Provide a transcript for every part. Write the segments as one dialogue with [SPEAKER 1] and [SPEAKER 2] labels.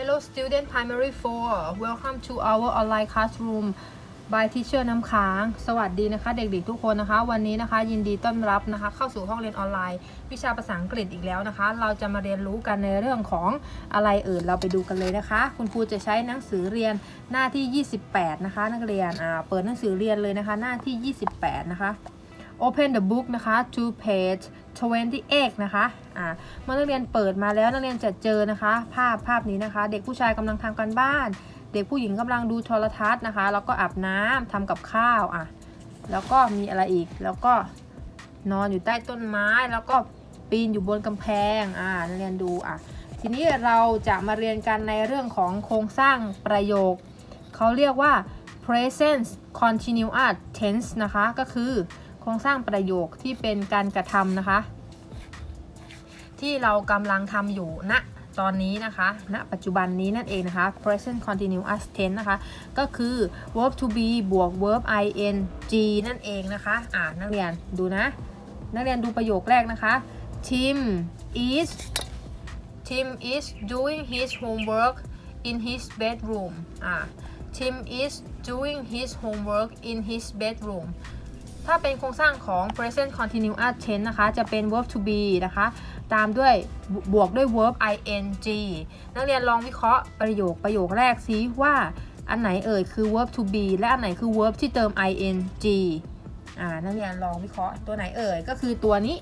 [SPEAKER 1] Hello student primary 4 welcome to our online classroom by teacher น้ำค้าง สวัสดีนะคะ เด็กๆทุกคนนะคะ วันนี้นะคะยินดีต้อนรับนะคะ เข้าสู่ห้องเรียนออนไลน์ วิชาภาษาอังกฤษอีกแล้วนะคะ เราจะมาเรียนรู้กันในเรื่องของอะไรเอ่ยเราไปดูกันเลยนะคะ คุณครูจะใช้หนังสือเรียนหน้าที่ 28 นะคะ นักเรียนอ่าเปิดหนังสือเรียนเลยนะคะ หน้าที่ 28 นะคะ Open the book นะคะ to page 28 นะคะ อ่าเมื่อนักเรียนเปิดมาแล้วนักเรียนจะเจอนะคะ ภาพภาพนี้นะคะ เด็กผู้ชายกำลังทำการบ้าน เด็กผู้หญิงกำลังดูโทรทัศน์นะคะ แล้วก็อาบน้ำทำกับข้าวอะแล้วก็มีอะไรอีกแล้วก็นอนอยู่ใต้ต้นไม้แล้วก็ปีนอยู่บนกำแพงอ่านักเรียนดูอะทีนี้เราจะมาเรียนกันในเรื่องของโครงสร้างประโยค เขาเรียกว่า present continuous tense นะคะ ก็คือโครงสร้างประโยคที่เป็นการกระทำนะคะ ที่เรากำลังทำอยู่ณตอนนี้นะคะณปัจจุบันนี้นั่นเองนะคะ present continuous tense นะคะ ก็คือ verb to be บวก verb ing นั่นเองนะคะ อ่านักเรียนดูนะ นักเรียนดูประโยคแรกนะคะ Tim is Tim is doing his homework in his bedroom อ่า Tim is doing his homework in his bedroom ถ้าเป็นโครงสร้างของ present continuous tense นะคะ จะเป็น verb to be นะคะ ตามด้วยบวกด้วย verb ing นักเรียนลองวิเคราะห์ประโยคประโยคแรกซิว่าอันไหนเอ่ยคือ verb to be และอันไหนคือ verb ที่เติม ing อ่านักเรียนลองวิเคราะห์ตัวไหนเอ่ยก็คือตัวนี้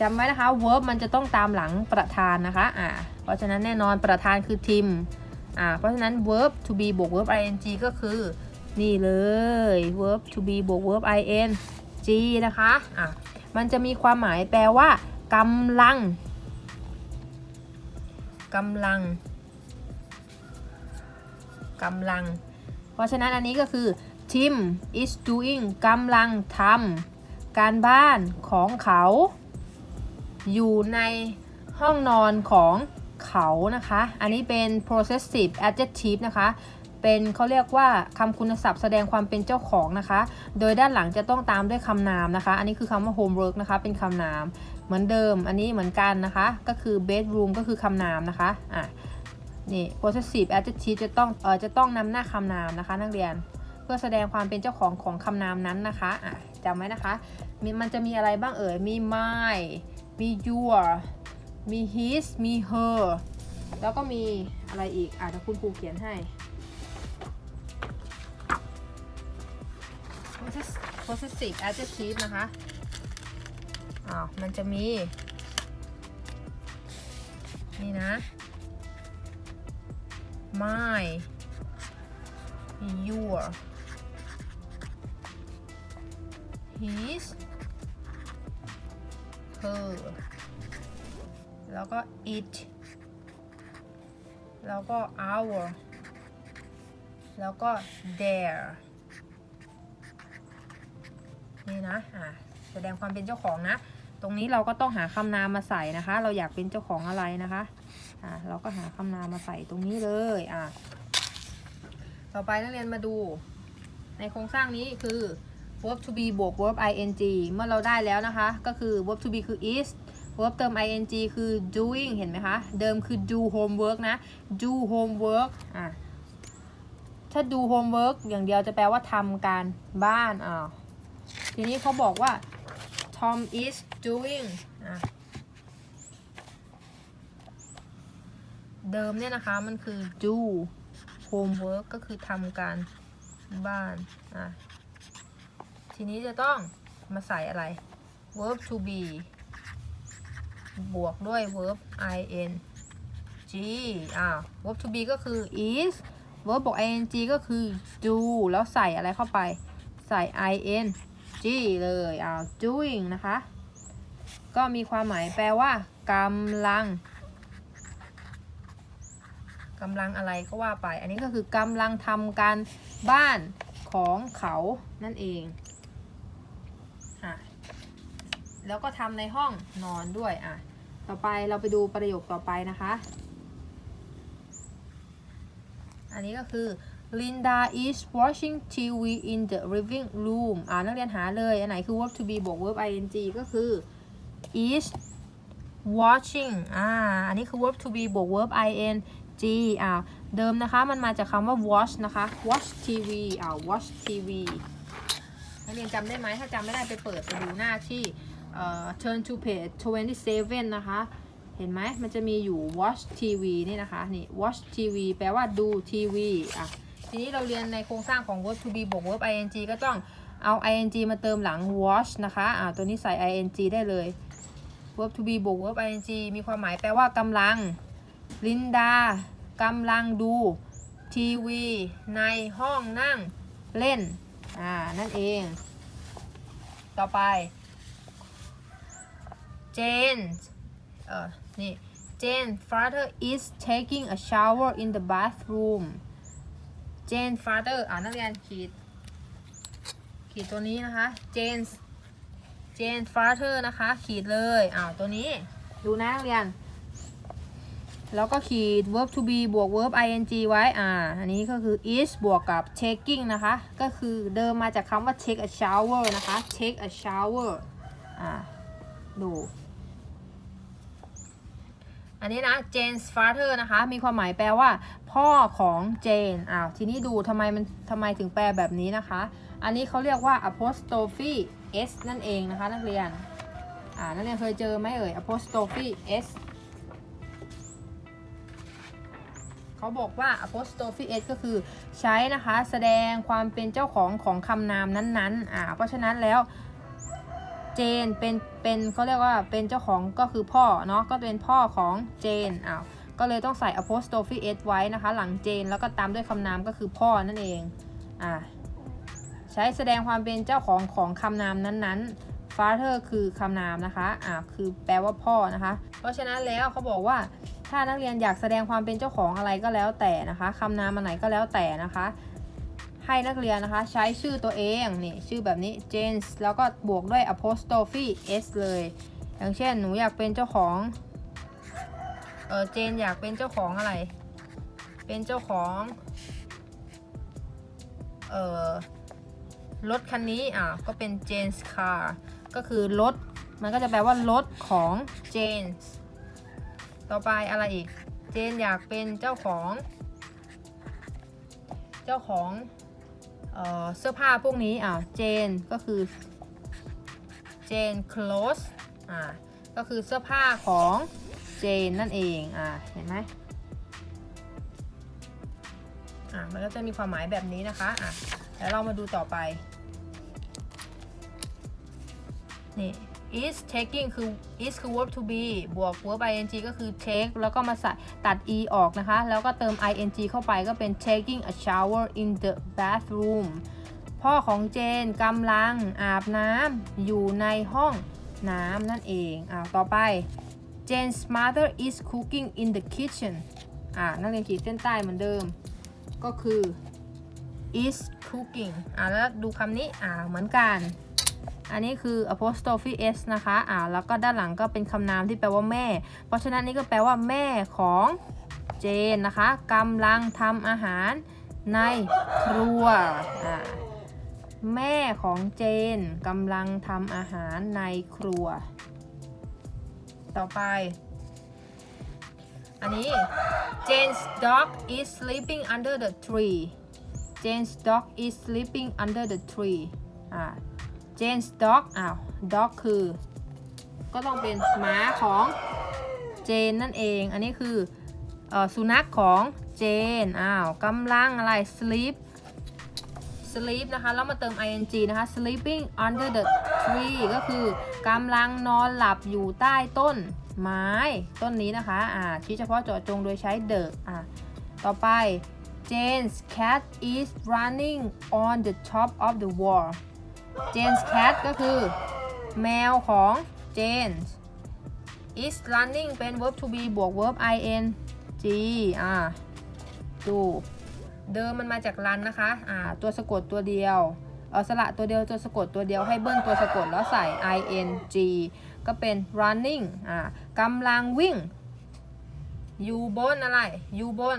[SPEAKER 1] จำไว้นะคะ verb มันจะต้องตามหลังประธานนะคะอ่าเพราะฉะนั้นแน่นอนประธานคือ Tim อ่าเพราะฉะนั้น verb to be บวก verb ing ก็คือ นี่เลย verb to be บวก verb ing นะคะอะมันจะมีความหมายแปลว่า กำลังกำลังกำลัง เพราะฉะนั้นอันนี้ก็คือ Tim is doing กำลังทำการบ้านของเขา อยู่ในห้องนอนของเขานะคะ อันนี้เป็น possessive adjective นะคะ เป็นเขาเรียกว่าคำคุณศัพท์แสดงความเป็นเจ้าของนะคะ โดยด้านหลังจะต้องตามด้วยคำนามนะคะ อันนี้คือคำว่า homework นะคะ เป็นคำนาม เหมือนเดิม อันนี้เหมือนกันนะคะ ก็คือ bedroom ก็คือคำนามนะคะ อะ นี่ possessive adjective จะต้อง เออจะต้องนำหน้าคำนามนะคะ นักเรียน เพื่อแสดงความเป็นเจ้าของของคำนามนั้นนะคะ อะจำไว้นะคะมีมันจะมีอะไรบ้างเอ่ย มี my มี your มี his มี her แล้วก็มีอะไรอีกอะเดี๋ยวคุณครูเขียนให้ possessive adjective นะคะอ่าวมันจะมี นี่นะ my your his her แล้วก็ it แล้วก็ our แล้วก็ their นี่นะอะแสดงความเป็นเจ้าของนะ ตรงนี้เราก็ต้องหาคำนามมาใส่นะคะ เราอยากเป็นเจ้าของอะไรนะคะอะเราก็หาคำนามมาใส่ตรงนี้เลยอะต่อไปนักเรียนมาดู ในโครงสร้างนี้คือ verb to be บวก verb ing เมื่อเราได้แล้วนะคะ ก็คือ verb to be คือ is verb เติม ing คือ doing เห็นไหมคะ เดิมคือ do homework นะ do homework อะถ้า do homework อย่างเดียวจะแปลว่าทำการบ้านอ้า ทีนี้เขาบอกว่า Tom is doing เดิมเนี่ยนะคะมันคือ do homework ก็คือทำการบ้าน อะ ทีนี้จะต้องมาใส่อะไร verb to be บวกด้วย verb ing อ่า verb to be ก็คือ is verb บวก ing ก็คือ do แล้วใส่อะไรเข้าไป ใส่ ing จี้เลยอ่า doing นะคะ ก็มีความหมายแปลว่ากำลังกำลังอะไรก็ว่าไป อันนี้ก็คือกำลังทำการบ้านของเขานั่นเองอะแล้วก็ทำในห้องนอนด้วยอะต่อไปเราไปดูประโยคต่อไปนะคะ อันนี้ก็คือ Linda is watching TV in the living room อ่านักเรียนหาเลย อันไหนคือ verb to be บวก verb ing ก็คือ is watching อ่า อันนี้คือ verb to be บวก verb ing อ่า เดิมนะคะ มันมาจากคำว่า watch นะคะ watch TV อ่า watch TV นักเรียนจำได้ไหม ถ้าจำไม่ได้ไปเปิดไปดูหน้าที่เอ่อ turn to page 27 นะคะ เห็นไหม มันจะมีอยู่ watch TV นี่นะคะ นี่ watch TV แปลว่าดูทีวี อะ ทีนี้เราเรียนในโครงสร้างของ verb to be บวก verb ing ก็ต้องเอา ing มาเติมหลัง watch นะคะอ่าตัวนี้ใส่ ing ได้เลย verb to be บวก verb ing มีความหมายแปลว่ากำลัง ลินดากำลังดู ทีวี ในห้องนั่งเล่น อ่า นั่นเอง ต่อไป Jane เออนี่ Jane father is taking a shower in the bathroom Jane father อ่านักเรียนขีด ขีดตัวนี้นะคะ Jane Jane father นะคะ ขีดเลยอ้าตัวนี้ ดูนะนักเรียน แล้วก็ขีด verb to be บวก verb ing ไว้อ่าอันนี้ก็คือ is บวกกับ taking นะคะ ก็คือเดิมมาจากคำว่า take a shower นะคะ take a shower อ่าดู อันนี้นะ Jane's father นะคะ มีความหมายแปลว่า พ่อของ Jane อ้าว ทีนี้ดูทำไมมันทำไมถึงแปลแบบนี้นะคะ อันนี้เขาเรียกว่า apostrophe s นั่นเองนะคะ นักเรียน อ่า นักเรียนเคยเจอไหมเอ่ย apostrophe s เขาบอกว่า apostrophe s ก็คือใช้นะคะ แสดงความเป็นเจ้าของของคำนามนั้นๆ อ่า เพราะฉะนั้นแล้ว เจนเป็นเป็นเขาเรียกว่าเป็นเจ้าของก็คือพ่อเนาะก็เป็นพ่อของเจนอ้าวก็เลยต้องใส่ apostrophe s ไว้นะคะ หลังเจนแล้วก็ตามด้วยคำนามก็คือพ่อนั่นเองอ่าใช้แสดงความเป็นเจ้าของของคำนามนั้นๆ father คือคำนามนะคะอ่าคือแปลว่าพ่อนะคะ เพราะฉะนั้นแล้วเขาบอกว่าถ้านักเรียนอยากแสดงความเป็นเจ้าของอะไรก็แล้วแต่นะคะคำนามอันไหนก็แล้วแต่นะคะ ให้นักเรียนนะคะ ใช้ชื่อตัวเองนี่ชื่อแบบนี้ James แล้วก็บวกด้วย apostrophe s เลย อย่างเช่นหนูอยากเป็นเจ้าของเออเจนอยากเป็นเจ้าของอะไร เป็นเจ้าของเออรถคันนี้อะก็เป็น Jane's car ก็คือรถมันก็จะแปลว่ารถของ James ต่อไปอะไรอีก เจนอยากเป็นเจ้าของ เจ้าของ เสื้อผ้าพวกนี้อะเจนก็คือเจน clothes อ่าก็คือเสื้อผ้าของเจนนั่นเองอ่าเห็นไหมอะมันก็จะมีความหมายแบบนี้นะคะอะแล้วเรามาดูต่อไปนี่ is taking คือ is คือ verb to be บวก verb ing ก็คือ take แล้วก็มาใส่ตัด e ออกนะคะ แล้วก็เติม ing เข้าไปก็เป็น taking a shower in the bathroom พ่อของเจนกำลังอาบน้ำอยู่ในห้องน้ำนั่นเองอ่าต่อไป Jane's mother is cooking in the kitchen อ่านักเรียนขีดเส้นใต้เหมือนเดิม ก็คือ is cooking อ่าแล้วดูคำนี้อ่าเหมือนกัน อันนี้คือ apostrophe s นะคะ อ่า แล้วก็ด้านหลังก็เป็นคำนามที่แปลว่าแม่ เพราะฉะนั้นนี่ก็แปลว่าแม่ของเจนนะคะกำลังทำอาหารในครัว อ่า แม่ของเจนกำลังทำอาหารในครัว ต่อไป อันนี้ Jane's dog is sleeping under the tree Jane's dog is sleeping under the tree อ่า Jane's dog อ้าว dog คือ ก็ต้องเป็นหมาของเจนนั่นเอง อันนี้คืออสุนัขของเจนอ้าวกำลังอะไร sleep sleep นะคะ แล้วมาเติม ing นะคะ sleeping under the tree ก็คือกำลังนอนหลับอยู่ใต้ต้นไม้ต้นนี้นะคะ อ่า ชี้เฉพาะเจาะจงโดยใช้ the อ่าต่อไป Jane's cat is running on the top of the wall Jane's cat ก็คือ แมวของ Jane is running เป็น verb to be บวก verb ing อ่าดูเดิมมันมาจาก run นะคะอ่าตัวสะกดตัวเดียวเออสระตัวเดียวตัวสะกดตัวเดียวให้เบิ้ลตัวสะกดแล้วใส่ ing ก็เป็น running อ่ากำลังวิ่ง อยู่บนอะไร อยู่บน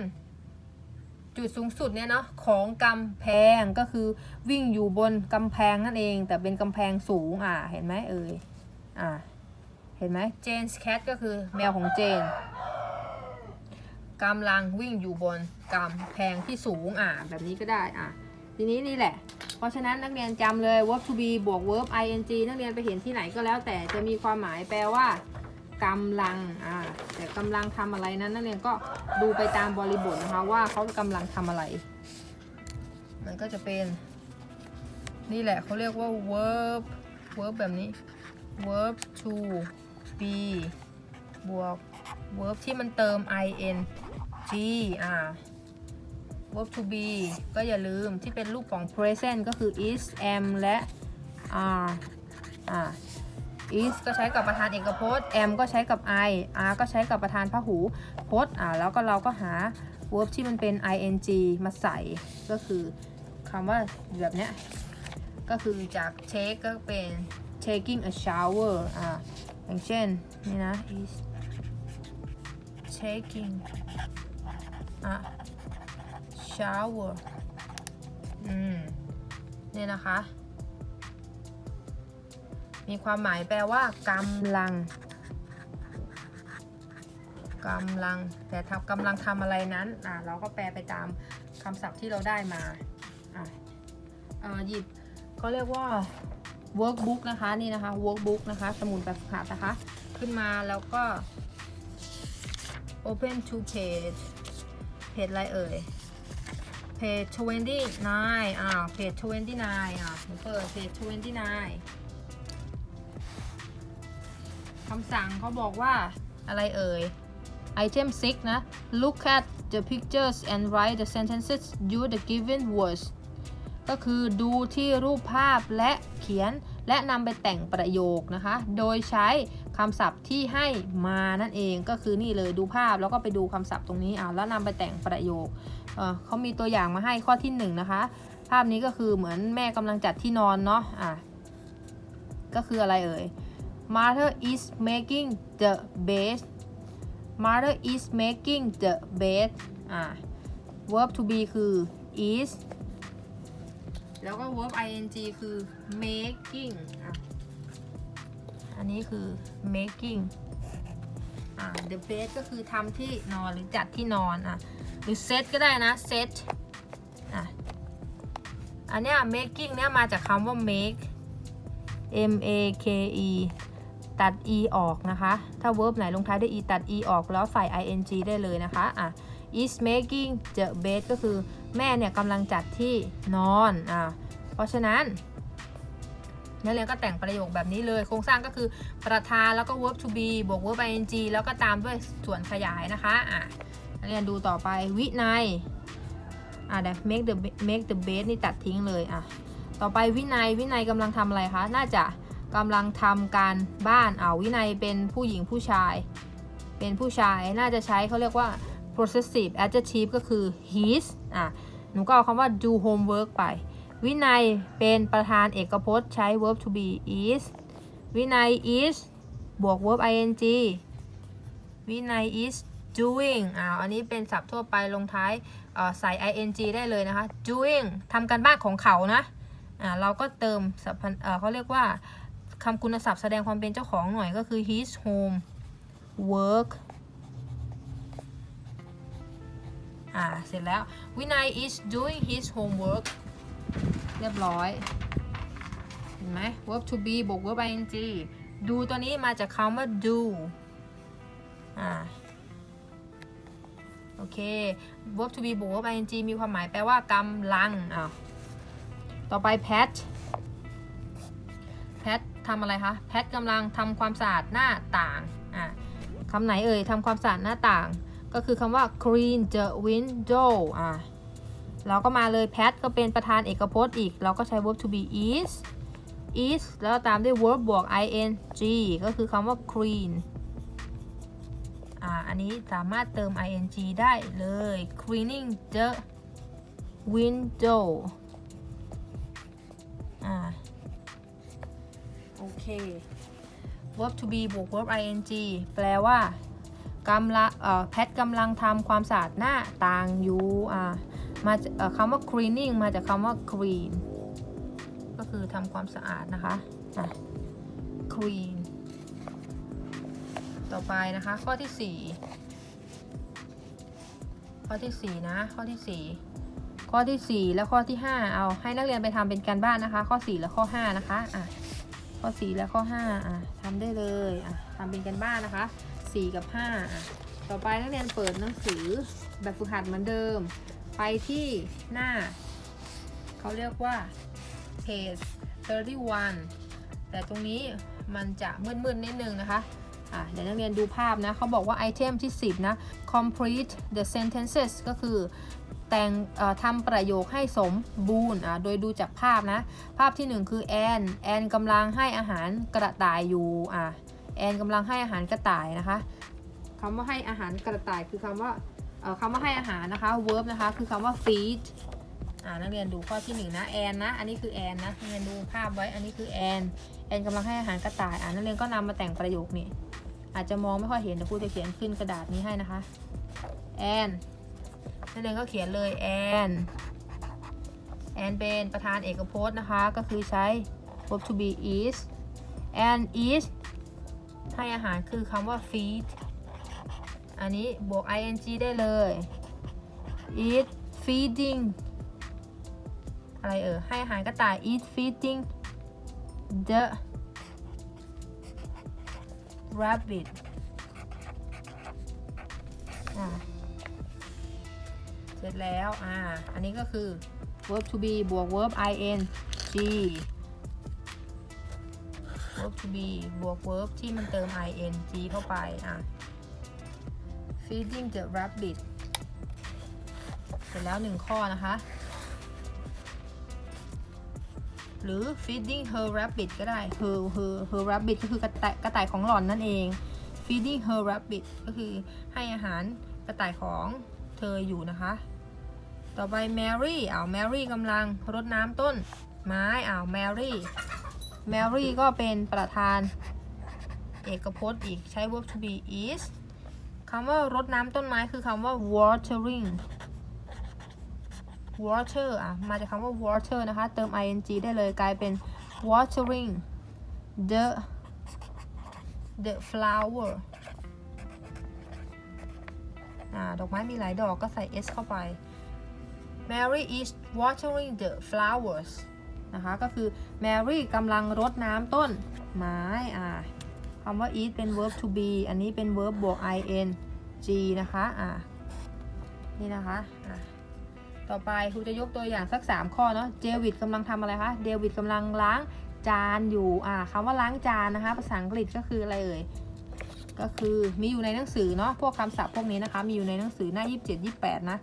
[SPEAKER 1] จุดสูงสุดเนี่ยเนาะของกำแพงก็คือวิ่งอยู่บนกำแพงนั่นเอง แต่เป็นกำแพงสูงอ่าเห็นไหมเอ่ยอ่าเห็นไหม Jane's cat ก็คือแมวของเจนกำลังวิ่งอยู่บนกำแพงที่สูงอะแบบนี้ก็ได้อะทีนี้นี่แหละ เพราะฉะนั้นนักเรียนจำเลย verb to be บวก verb ing นักเรียนไปเห็นที่ไหนก็แล้วแต่จะมีความหมายแปลว่า กำลังอ่าแต่กำลังทำอะไรนั้นนักเรียนก็ดูไปตามบริบทนะคะว่าเขากำลังทำอะไร มันก็จะเป็นนี่แหละเขาเรียกว่า verb verb แบบนี้ verb to be บวก verb ที่มันเติม ing อ่า verb to be ก็อย่าลืมที่เป็นรูปของ present ก็คือ is am และ are อ่า is ก็ใช้กับประธานเอกพจน์ am ก็ใช้กับ I are ก็ใช้กับประธานพหูพจน์อ่าแล้วก็เราก็หา verb ที่มันเป็น ing มาใส่ก็คือคำว่าแบบเนี้ยก็คือจาก take ก็เป็น taking a shower อ่าอย่างเช่นนี่นะ is taking a shower อืมเนี่ยนะคะ มีความหมายแปลว่ากำลังกำลังแต่ทำกำลังทำอะไรนั้นอะเราก็แปลไปตามคำศัพท์ที่เราได้มาอะหยิบเขาเรียกว่า workbook นะคะนี่นะคะ workbook นะคะ สมุดแบบฝึกหัดนะคะ ขึ้นมาแล้วก็ open to page เพจอะไรเอ่ย page 29อ่า page 29อ่าหนูเปิด page 29ำสั่งเขาบอกว่าอะไรเอ่ย item 6 นะ look at the pictures and write the sentences use the given words ก็คือดูที่รูปภาพและเขียนและนำไปแต่งประโยคนะคะ โดยใช้คำศัพท์ที่ให้มานั่นเองก็คือนี่เลยดูภาพแล้วก็ไปดูคำศัพท์ตรงนี้อ่าแล้วนำไปแต่งประโยคเเขามีตัวอย่างมาให้ข้อที่1นงนะคะ ภาพนี้ก็คือเหมือนแม่กำลังจัดที่นอนเนาะอะก็คืออะไรเอ่ย mother is making the bed mother is making the bed อะ verb to be คือ is แล้วก็ verb ing คือ making อะ อันนี้คือ making อะ the bed ก็คือทำที่นอนหรือจัดที่นอนอะ หรือ set ก็ได้นะ set อะ อันเนี้ย making เนี่ยมาจากคำว่า make m a k e ตัด e ออกนะคะ ถ้า verb ไหนลงท้ายด้วย e ตัด e ออกแล้วใส่ ing ได้เลยนะคะอะ is making the bed ก็คือแม่เนี่ยกำลังจัดที่นอนอะเพราะฉะนั้นนักเรียนก็แต่งประโยคแบบนี้เลย โครงสร้างก็คือประธานแล้วก็ verb to be บวก verb ing แล้วก็ตามด้วยส่วนขยายนะคะอะนักเรียนดูต่อไปวินัยอะเดี๋ยว make the make the bed นี่ตัดทิ้งเลยอะต่อไปวินัยวินัยกำลังทำอะไรคะ น่าจะ กำลังทำการบ้านเอาวินัยเป็นผู้หญิงผู้ชาย เป็นผู้ชายน่าจะใช้เขาเรียกว่า possessive adjective ก็คือ his อะ หนูก็เอาคำว่า do homework ไป วินัยเป็นประธานเอกพจน์ใช้ verb to be is วินัย is บวก verb ing วินัย is doing อ่าอันนี้เป็นศัพท์ทั่วไปลงท้ายใส่ ing ได้เลยนะคะ doing ทำการบ้านของเขานะ อ่า เราก็เติมสรรพเขาเรียกว่า คำคุณศัพท์แสดงความเป็นเจ้าของหน่อยก็คือ his home work อ่า เสร็จแล้ว วินัย is doing his homework เรียบร้อย เห็นไหม verb to be บวก verb ing ดูตัวนี้มาจากคำว่า do อ่า โอเค verb to be บวก verb ing มีความหมายแปลว่ากำลังอ่าต่อไป pat pat ทำอะไรคะ pat กำลังทำความสะอาดหน้าต่างอ่าคำไหนเอ่ยทำความสะอาดหน้าต่าง ก็คือคำว่า clean the window อ่าเราก็มาเลย pat ก็เป็นประธานเอกพจน์อีก เราก็ใช้ verb to be is is แล้วตามด้วย verb บวก ing ก็คือคำว่า clean อ่า อันนี้สามารถเติม ing ได้เลย cleaning the window อ่า โอเค verb to be บวก verb ing แปลว่ากำลังแพทกำลังทำความสะอาดหน้าต่างอยู่อ่ามาจากคำว่า cleaning มาจากคำว่า clean ก็คือทำความสะอาดนะคะอะ clean ต่อไปนะคะ ข้อที่ 4 ข้อที่สี่นะ ข้อที่สี่ข้อที่สี่และข้อที่ห้าเอาให้นักเรียนไปทำเป็นการบ้านนะคะ ข้อสี่และข้อห้านะคะอะ ข้อ 4 และข้อ 5 อะทำได้เลยอะทำเป็นกันบ้านนะคะ 4 กับ 5 อะ ต่อไปนักเรียนเปิดหนังสือแบบฝึกหัดเหมือนเดิม ไปที่หน้า เขาเรียกว่า page 31 แต่ตรงนี้มันจะมืดๆนิดนึงนะคะ อะเดี๋ยวนักเรียนดูภาพนะเขาบอกว่าไอเทมที่ 10 นะ complete the sentences ก็คือแต่งทำประโยคให้สมบูรณ์อะโดยดูจากภาพนะ ภาพที่ 1 คือแอนแอนกำลังให้อาหารกระต่ายอยู่อะแอนกำลังให้อาหารกระต่ายนะคะคำว่าให้อาหารกระต่ายคือคำว่าคำว่าให้อาหารนะคะ verb นะคะ คือคำว่า feed อ่านักเรียนดูข้อที่หนึ่งนะแอนนะ อันนี้คือแอนนะนักเรียนดูภาพไว้ อันนี้คือแอน แอนกำลังให้อาหารกระต่าย อ่านักเรียนก็นำมาแต่งประโยคนี่ อาจจะมองไม่ค่อยเห็นแต่ครูจะเขียนขึ้นกระดาษนี้ให้นะคะ แอน นักเรียนก็เขียนเลยแอน แอนเป็นประธานเอกพจน์นะคะ ก็คือใช้ verb to be is and is ให้อาหารคือคำว่า feed อันนี้บวก ing ได้เลย eat feeding อะไรเออให้อาหารกระต่าย eat feeding the rabbit เสร็จแล้ว อ่า อันนี้ก็คือ verb to be บวก verb ing verb to be บวก verb ที่มันเติม ing เข้าไป อะ feeding the rabbit เสร็จแล้วหนึ่งข้อนะคะ หรือ feeding her rabbit ก็ได้ her her her rabbit ก็คือกระต่ายกระต่ายของหล่อนนั่นเอง feeding her rabbit ก็คือให้อาหารกระต่ายของเธออยู่นะคะ ต่อไป Mary อ้าว Mary กำลังรดน้ำต้นไม้อ้าว Mary Mary ก็เป็นประธานเอกพจน์อีกใช้ verb to be is คำว่ารดน้ำต้นไม้คือคำว่า watering water อะ มาจากคำว่า water นะคะ เติม ing ได้เลยกลายเป็น watering the the flower อ่า ดอกไม้มีหลายดอกก็ใส่ s เข้าไป Mary is watering the flowers นะคะ ก็คือ Mary กำลังรดน้ำต้นไม้ อ่าคำว่า is เป็น verb to be อันนี้เป็น verb บวก ing นะคะ อ่า นี่นะคะ อ่า ต่อไปครูจะยกตัวอย่างสัก 3 ข้อเนาะเดวิดกำลังทำอะไรคะเดวิดกำลังล้างจานอยู่อ่าคำว่าล้างจานนะคะ ภาษาอังกฤษก็คืออะไรเอ่ยก็คือมีอยู่ในหนังสือเนาะพวกคำศัพท์พวกนี้นะคะ มีอยู่ในหนังสือหน้า 27 28 นะ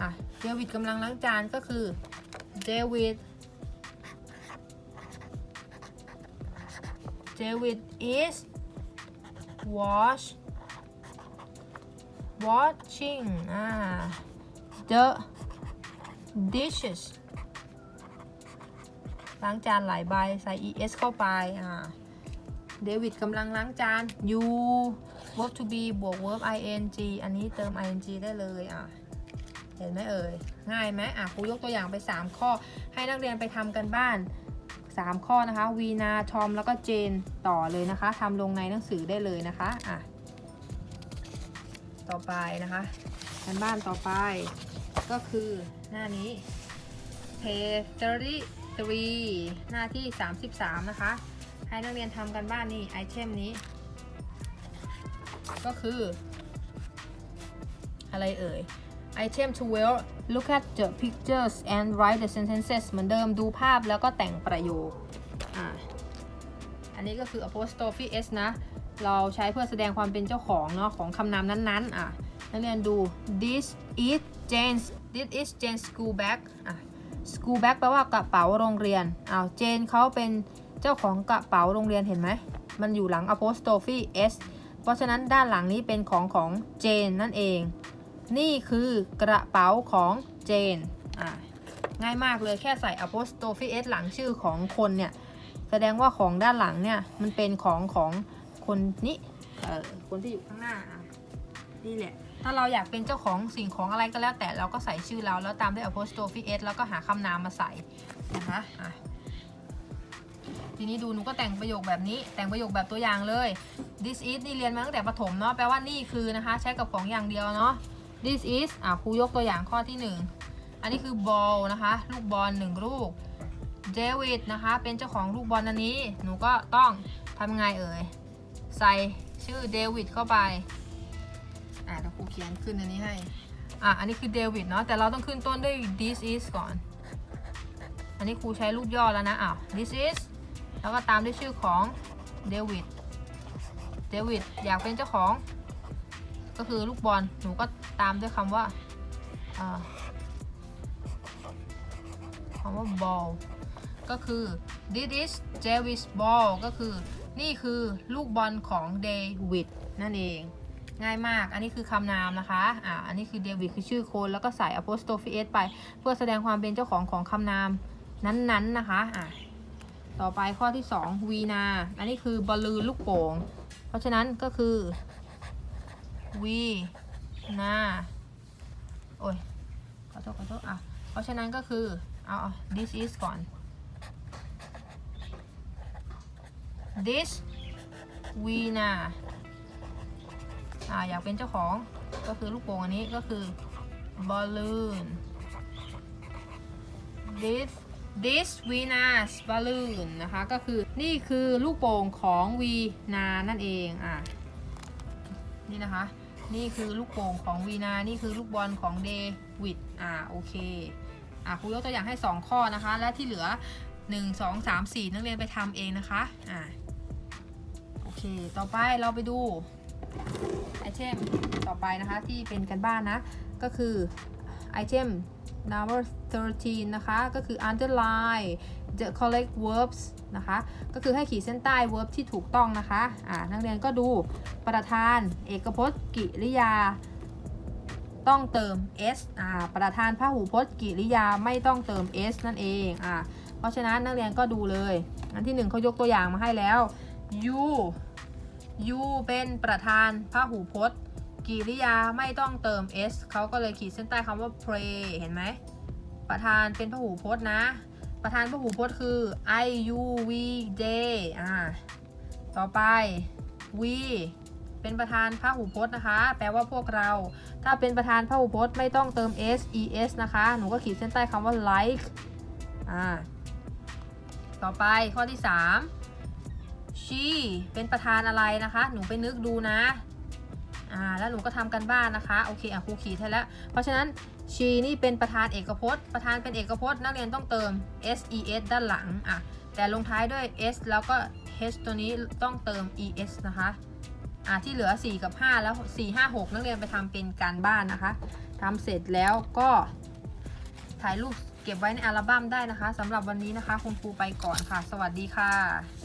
[SPEAKER 1] อะเดวิดกำลังล้างจานก็คือเดวิดเดวิด is wash watching อ่า the dishes ล้างจานหลายใบใส่ es เข้าไป อ่า เดวิดกำลังล้างจาน you verb to be บวก verb ing อันนี้เติม ing ได้เลย อ่าเห็นไหมเอ่ย ง่ายไหมอะครูยกตัวอย่างไป 3 ข้อ ให้นักเรียนไปทำกันบ้าน 3 ข้อนะคะ วีนา ทอม แล้วก็เจน ต่อเลยนะคะ ทำลงในหนังสือได้เลยนะคะ อะ ต่อไปนะคะกันบ้านต่อไป ก็คือหน้านี้ page 33หน้าที่ 33 นะคะ ให้นักเรียนทำกันบ้านนี่ไอเทมนี้ ก็คือ อะไรเอ่ย Item 12 look at the pictures and write the sentences เหมือนเดิมดูภาพแล้วก็แต่งประโยคอ่าอันนี้ก็คือ apostrophe s นะ เราใช้เพื่อแสดงความเป็นเจ้าของเนาะของคำนามนั้นๆอะ นักเรียนดู this is Jane's this is Jane's school bag อะ school bag แปลว่ากระเป๋าโรงเรียนอ้าวเจนเขาเป็นเจ้าของกระเป๋าโรงเรียนเห็นไหม มันอยู่หลัง apostrophe s เพราะฉะนั้นด้านหลังนี้เป็นของของเจนนั่นเอง นี่คือกระเป๋าของเจนอ่าง่ายมากเลยแค่ใส่ apostrophe s หลังชื่อของคนเนี่ย แสดงว่าของด้านหลังเนี่ย มันเป็นของของคนนี้เออคนที่อยู่ข้างหน้าอะนี่แหละ ถ้าเราอยากเป็นเจ้าของสิ่งของอะไรก็แล้วแต่เราก็ใส่ชื่อเรา แล้วตามด้วย apostrophe s แล้วก็หาคำนามมาใส่นะคะะทีนี้ดูหนูก็แต่งประโยคแบบนี้ แต่งประโยคแบบตัวอย่างเลย this is นี่เรียนมาตั้งแต่ประถมเนาะแปลว่านี่คือนะคะ ใช้กับของอย่างเดียวเนาะ this is อะครูยกตัวอย่างข้อที่หนึ่งอันนี้คือ ball นะคะ ลูกบอลหนึ่งลูก David นะคะ เป็นเจ้าของลูกบอลอันนี้ หนูก็ต้องทำไงเอ่ย ใส่ชื่อเดวิดเข้าไป อะเดี๋ยวครูเขียนขึ้นอันนี้ให้ อะ อันนี้คือเดวิดเนาะ แต่เราต้องขึ้นต้นด้วย this is ก่อน อันนี้ครูใช้รูปย่อแล้วนะ อ้าว this is แล้วก็ตามด้วยชื่อของเดวิด เดวิดอยากเป็นเจ้าของ ก็คือลูกบอล หนูก็ตามด้วยคำว่าคำว่า ball ก็คือ this is David's ball ก็คือ นี่คือลูกบอลของเดวิดนั่นเอง ง่ายมาก อันนี้คือคำนามนะคะ อ่า อันนี้คือเดวิดคือชื่อคนแล้วก็ใส่ apostrophe s ไป เพื่อแสดงความเป็นเจ้าของของคำนามนั้นๆนะคะ อ่าต่อไปข้อที่2วีนา อันนี้คือบอลลูนลูกโป่ง เพราะฉะนั้นก็คือวีนาโอ้ย ขอโทษขอโทษอะ เพราะฉะนั้นก็คือ เอาเอา this is ก่อน this วีนา อ่าอยากเป็นเจ้าของก็คือลูกโป่งอันนี้ก็คือ balloon this this Venus balloon นะคะก็คือนี่คือลูกโป่งของวีนานั่นเองอะนี่นะคะ นี่คือลูกโป่งของวีนา นี่คือลูกบอลของเดวิดอ่าโอเคอะครูยกตัวอย่างให้ 2 ข้อนะคะ และที่เหลือ 1 2 3 4 นักเรียนไปทำเองนะคะอ่าโอเค ต่อไปเราไปดู ไอเทมต่อไปนะคะที่เป็นกันบ้านนะ ก็คือไอเทม number 13 นะคะ ก็คือ underline the correct verbs นะคะ ก็คือให้ขีดเส้นใต้ verb ที่ถูกต้องนะคะอ่านักเรียนก็ดูประธาน เอกพจน์ กิริยา ต้องเติม s อ่าประธานพหูพจน์ กิริยาไม่ต้องเติม s นั่นเองอ่าเพราะฉะนั้นนักเรียนก็ดูเลย อันที่หนึ่งเขายกตัวอย่างมาให้แล้ว you you เป็นประธานพหูพจน์ กิริยาไม่ต้องเติม s เขาก็เลยขีดเส้นใต้คำว่า pray เห็นไหม ประธานเป็นพหูพจน์นะ ประธานพหูพจน์คือ i u v day อ่า ต่อไป we เป็นประธานพหูพจน์นะคะ แปลว่าพวกเรา ถ้าเป็นประธานพหูพจน์ไม่ต้องเติม s es นะคะ หนูก็ขีดเส้นใต้คำว่า like อ่า ต่อไปข้อที่ 3 she เป็นประธานอะไรนะคะ หนูไปนึกดูนะ อ่า แล้วหนูก็ทำกันบ้านนะคะ โอเค อะครูขีดให้แล้ว เพราะฉะนั้น she นี่เป็นประธานเอกพจน์ ประธานเป็นเอกพจน์ นักเรียนต้องเติม s es ด้านหลัง อะ แต่ลงท้ายด้วย s แล้วก็ h ตัวนี้ต้องเติม es นะคะ อะ ที่เหลือ 4 กับ 5 แล้ว 4 5 6 นักเรียนไปทำเป็นการบ้านนะคะทำเสร็จแล้วก็ถ่ายรูปเก็บไว้ในอัลบั้มได้นะคะสำหรับวันนี้นะคะ คุณครูไปก่อนค่ะ สวัสดีค่ะ